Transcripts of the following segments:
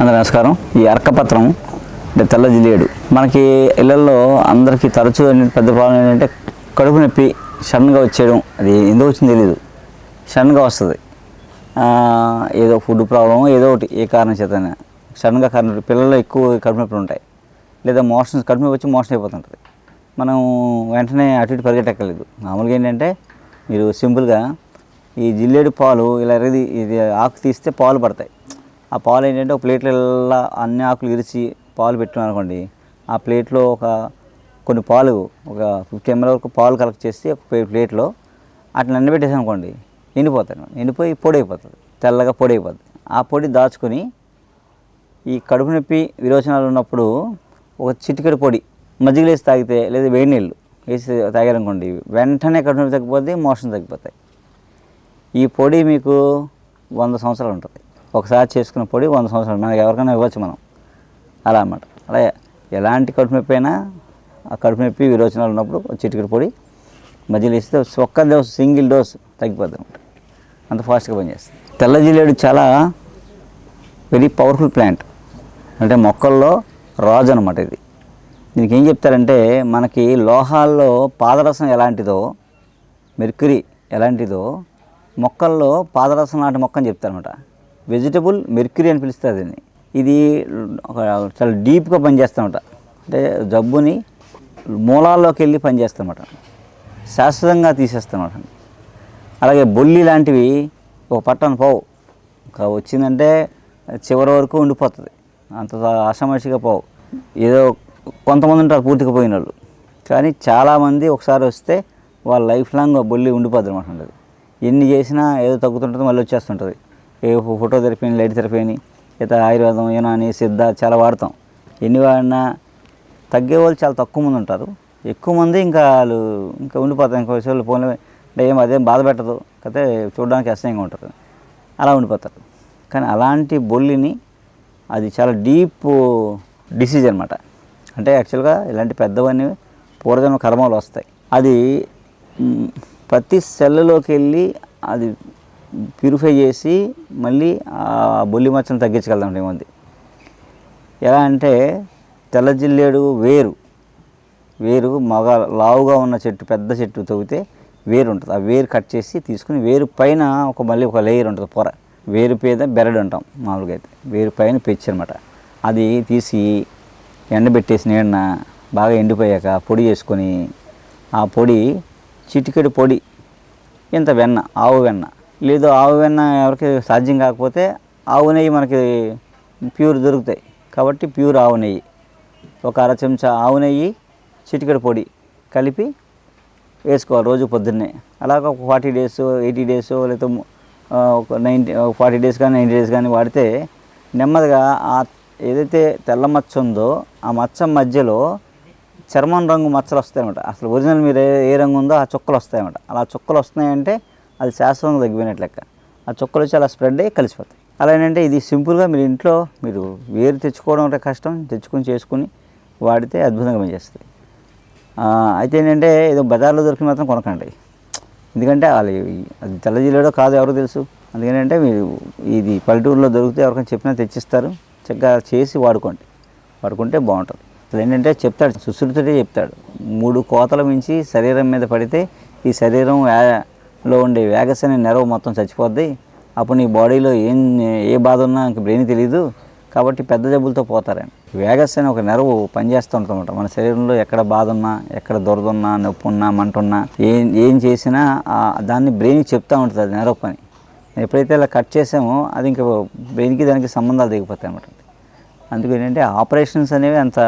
అందరూ నమస్కారం. ఈ అర్కపత్రం అంటే తెల్ల జిల్లేడు. మనకి ఇళ్ళల్లో అందరికీ తరచూ పెద్ద ప్రాబ్లం ఏంటంటే కడుపు నొప్పి సడన్గా వచ్చేయడం. అది ఎందుకు వచ్చిందో తెలియదు సడన్గా వస్తుంది. ఏదో ఫుడ్ ప్రాబ్లం ఏదో ఒకటి ఏ కారణం చేతనే. సడన్గా కడుపు పిల్లల్లో ఎక్కువ కడుపు నొప్పులు ఉంటాయి. లేదా మోషన్స్ కడుపు నొప్పి వచ్చి మోషన్ అయిపోతుంటుంది. మనం వెంటనే అటు ఇటు పరిగెట్టక్కర్లేదు. మామూలుగా ఏంటంటే మీరు సింపుల్గా ఈ జిల్లేడు పాలు ఇలా ఇది ఇది ఆకు తీస్తే పాలు పడతాయి. ఆ పాలు ఏంటంటే ఒక ప్లేట్లలో అన్ని ఆకులు ఇరిచి పాలు పెట్టామనుకోండి ఆ ప్లేట్లో ఒక కొన్ని పాలు ఒక ఫిఫ్టీ ఎంఎల్ వరకు పాలు కలెక్ట్ చేసి ఒక ప్లేట్లో అట్లా ఎండబెట్టేసాం అనుకోండి ఎండిపోతాయి ఎండిపోయి పొడి అయిపోతుంది తెల్లగా పొడి అయిపోతుంది ఆ పొడి దాచుకొని ఈ కడుపు నొప్పి విరోచనాలు ఉన్నప్పుడు ఒక చిటికెడు పొడి మజ్జిగలు వేసి తాగితే లేదా వేడి నీళ్ళు వేసి తాగారనుకోండి వెంటనే కడుపు నొప్పి తగ్గిపోతే మోషన్ తగ్గిపోతాయి. ఈ పొడి మీకు వంద సంవత్సరాలు ఉంటుంది. ఒకసారి చేసుకున్న పొడి వంద సంవత్సరాలు. మనకి ఎవరికైనా ఇవ్వచ్చు మనం. అలా అన్నమాట. అలా ఎలాంటి కడుపు నొప్పి అయినా ఆ కడుపు నొప్పి విరోచనాలు ఉన్నప్పుడు చిటికెడు పొడి మధ్యలో ఇస్తే ఒక్క డోస్ సింగిల్ డోస్ తగ్గిపోద్ది అనమాట అంత ఫాస్ట్గా పనిచేస్తుంది. తెల్ల జిల్లేడు చాలా వెరీ పవర్ఫుల్ ప్లాంట్ అంటే మొక్కల్లో రాజు అనమాట ఇది. దీనికి ఏం చెప్తారంటే మనకి లోహాల్లో పాదరసం ఎలాంటిదో మెర్క్యూరీ ఎలాంటిదో మొక్కల్లో పాదరసం లాంటి మొక్క అని చెప్తారనమాట వెజిటబుల్ మెర్క్యూరీ అని పిలుస్తారు దీన్ని. ఇది ఒక చాలా డీప్గా పనిచేస్తామట అంటే జబ్బుని మూలాల్లోకి వెళ్ళి పనిచేస్తామట శాశ్వతంగా తీసేస్తామట అలాగే బొల్లి లాంటివి ఒక పట్టణ పోవు. ఇంకా వచ్చిందంటే చివరి వరకు ఉండిపోతుంది. అంత అసమస్యగా పోవు. ఏదో కొంతమంది ఉంటారు పూర్తిగా పోయిన వాళ్ళు కానీ చాలామంది ఒకసారి వస్తే వాళ్ళ లైఫ్ లాంగ్ బొల్లి ఉండిపోద్ది అనమాట ఉండదు ఎన్ని చేసినా ఏదో తగ్గుతుంటుంది మళ్ళీ వచ్చేస్తుంటుంది. ఏ ఫోటో థెరపీ లైట్ థెరపీ అని లేదా ఆయుర్వేదం యునాని సిద్ధ చాలా వాడతాం. ఎన్ని వాడినా తగ్గే వాళ్ళు చాలా తక్కువ మంది ఉంటారు. ఎక్కువ మంది ఇంకా వాళ్ళు ఇంకా ఉండిపోతారు. ఇంకా వాళ్ళు ఫోన్లో అంటే ఏం అదేం బాధ పెట్టదు. అయితే చూడడానికి అసహ్యంగా ఉంటుంది. అలా ఉండిపోతారు. కానీ అలాంటి బొల్లిని అది చాలా డీప్ డిసీజ్ అనమాట అంటే యాక్చువల్గా ఇలాంటి పెద్దవన్నీ పూర్వజన్మ కర్మలు వస్తాయి. అది ప్రతి సెల్లులోకి వెళ్ళి అది ప్యూరిఫై చేసి మళ్ళీ ఆ బొల్లి మచ్చను తగ్గించగలుగుతాం ఏముంది? ఎలా అంటే తెల్ల జిల్లేడు వేరు వేరు మగ లావుగా ఉన్న చెట్టు పెద్ద చెట్టు తవ్వితే వేరు ఉంటుంది. ఆ వేరు కట్ చేసి తీసుకుని వేరు పైన ఒక మళ్ళీ ఒక లేయర్ ఉంటుంది పొర. వేరు పేద బెరడు అంటాం మామూలుగా అయితే. వేరు పైన పెచ్చు అనమాట అది తీసి ఎండబెట్టేసి నీడన బాగా ఎండిపోయాక పొడి చేసుకొని ఆ పొడి చిటికెడు పొడి ఇంత వెన్న ఆవు వెన్న లేదు ఆవు వెన్న ఎవరికి సాధ్యం కాకపోతే ఆవు నెయ్యి మనకి ప్యూర్ దొరుకుతాయి. కాబట్టి ప్యూర్ ఆవు నెయ్యి. ఒక అర చెంచా ఆవు నెయ్యి చిటికెడు పొడి కలిపి వేసుకోవాలి రోజు పొద్దున్నే. అలాగ ఒక ఫార్టీ డేస్ ఎయిటీ డేస్ లేకపోతే ఒక నైంటీ ఫార్టీ డేస్ కానీ నైంటీ డేస్ కానీ వాడితే నెమ్మదిగా ఆ ఏదైతే తెల్ల మచ్చ ఉందో ఆ మచ్చ మధ్యలో చర్మం రంగు మచ్చలు వస్తాయన్నమాట. అసలు ఒరిజినల్ మీరు ఏ ఏ రంగు ఉందో ఆ చుక్కలు వస్తాయన్నమాట. అలా చుక్కలు వస్తున్నాయంటే అది శాశ్వతంగా తగ్గిపోయినట్లు లెక్క. ఆ చుక్కలు వచ్చి అలా స్ప్రెడ్ అయ్యి కలిసిపోతాయి. అలా ఏంటంటే ఇది సింపుల్గా మీరు ఇంట్లో మీరు వేరు తెచ్చుకోవడం అంటే కష్టం తెచ్చుకొని చేసుకుని వాడితే అద్భుతంగా పనిచేస్తుంది. అయితే ఏంటంటే ఏదో బజార్లో దొరికి మాత్రం కొనకండి. ఎందుకంటే వాళ్ళు అది తెల్ల కాదు ఎవరో తెలుసు. అందుకనంటే మీరు ఇది పల్లెటూరులో దొరికితే ఎవరికైనా చెప్పినా తెచ్చిస్తారు. చక్కగా చేసి వాడుకోండి. వాడుకుంటే బాగుంటుంది. అసలు ఏంటంటే చెప్తాడు సుశ్రుతుడే చెప్తాడు మూడు కోతల మించి శరీరం మీద పడితే ఈ శరీరం లో ఉండే వేగస్ అనే నెరవు మొత్తం చచ్చిపోద్ది. అప్పుడు నీ బాడీలో ఏం ఏ బాధ ఉన్నా ఇంకా బ్రెయిన్ తెలియదు కాబట్టి పెద్ద జబ్బులతో పోతారని వేగస్ అనే ఒక నెరవు పనిచేస్తూ ఉంటుందన్నమాట మన శరీరంలో ఎక్కడ బాధ ఉన్నా ఎక్కడ దురద ఉన్నా నొప్పి ఉన్నా మంట ఉన్నా ఏం ఏం చేసినా దాన్ని బ్రెయిన్కి చెప్తూ ఉంటుంది అది నెరవు పని. ఎప్పుడైతే ఇలా కట్ చేసామో అది ఇంకా బ్రెయిన్కి దానికి సంబంధాలు దిగిపోతాయి అన్నమాట. అందుకు ఏంటంటే ఆపరేషన్స్ అనేవి అంత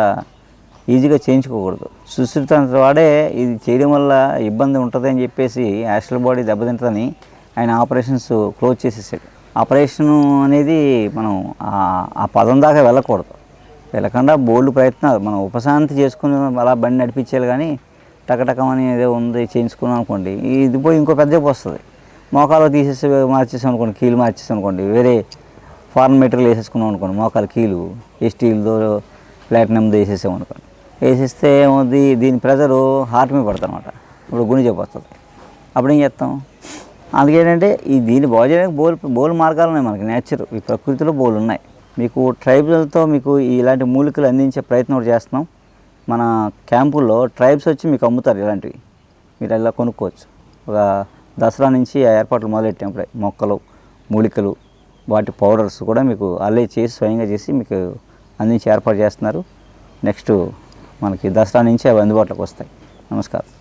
ఈజీగా చేయించుకోకూడదు. సుశ్రుతంత వాడే ఇది చేయడం వల్ల ఇబ్బంది ఉంటుంది అని చెప్పేసి యాస్ట్రల్ బాడీ దెబ్బతింటుందని ఆయన ఆపరేషన్స్ క్లోజ్ చేసేసాడు. ఆపరేషన్ అనేది మనం ఆ- పదం దాకా వెళ్ళకూడదు. వెళ్ళకుండా బోల్డ్ ప్రయత్నాలు మనం ఉపశాంతి చేసుకుని అలా బండి నడిపించాలి కానీ టకటకమని ఏదో ఉంది చేయించుకున్నాం అనుకోండి ఇది పోయి ఇంకో పెద్ద వస్తుంది. మోకాలు తీసేసి మార్చేసాం అనుకోండి కీలు మార్చేసాం అనుకోండి వేరే ఫారెన్ మెటీరియల్ వేసేసుకున్నాం అనుకోండి మోకాలు కీలు ఏ స్టీల్తో ప్లాటినంతో వేసేసాం అనుకోండి. వేసేస్తే ఏమవుద్ది దీని ప్రెజరు హార్ట్ మీద పడుతుంది అనమాట ఇప్పుడు గుండె జబ్బు వస్తుంది. అప్పుడు ఏం చేస్తాం? అందుకేంటంటే ఈ దీన్ని బాగు చేయడానికి బోల్ బోల్ మార్గాలు ఉన్నాయి మనకి. నేచర్ ఈ ప్రకృతిలో బోలు ఉన్నాయి. మీకు ట్రైబల్తో మీకు ఇలాంటి మూలికలు అందించే ప్రయత్నం కూడా చేస్తున్నాం. మన క్యాంపుల్లో ట్రైబ్స్ వచ్చి మీకు అమ్ముతారు ఇలాంటివి. మీరు ఇలా కొనుక్కోవచ్చు. ఒక దసరా నుంచి ఆ ఏర్పాట్లు మొదలెట్టాం ఇప్పుడే. మొక్కలు మూలికలు వాటి పౌడర్స్ కూడా మీకు అల్లే చేసి స్వయంగా చేసి మీకు అందించి ఏర్పాటు చేస్తున్నారు. నెక్స్ట్ మనకి దసరా నుంచి అవి అందుబాటులోకి వస్తాయి. నమస్కారం.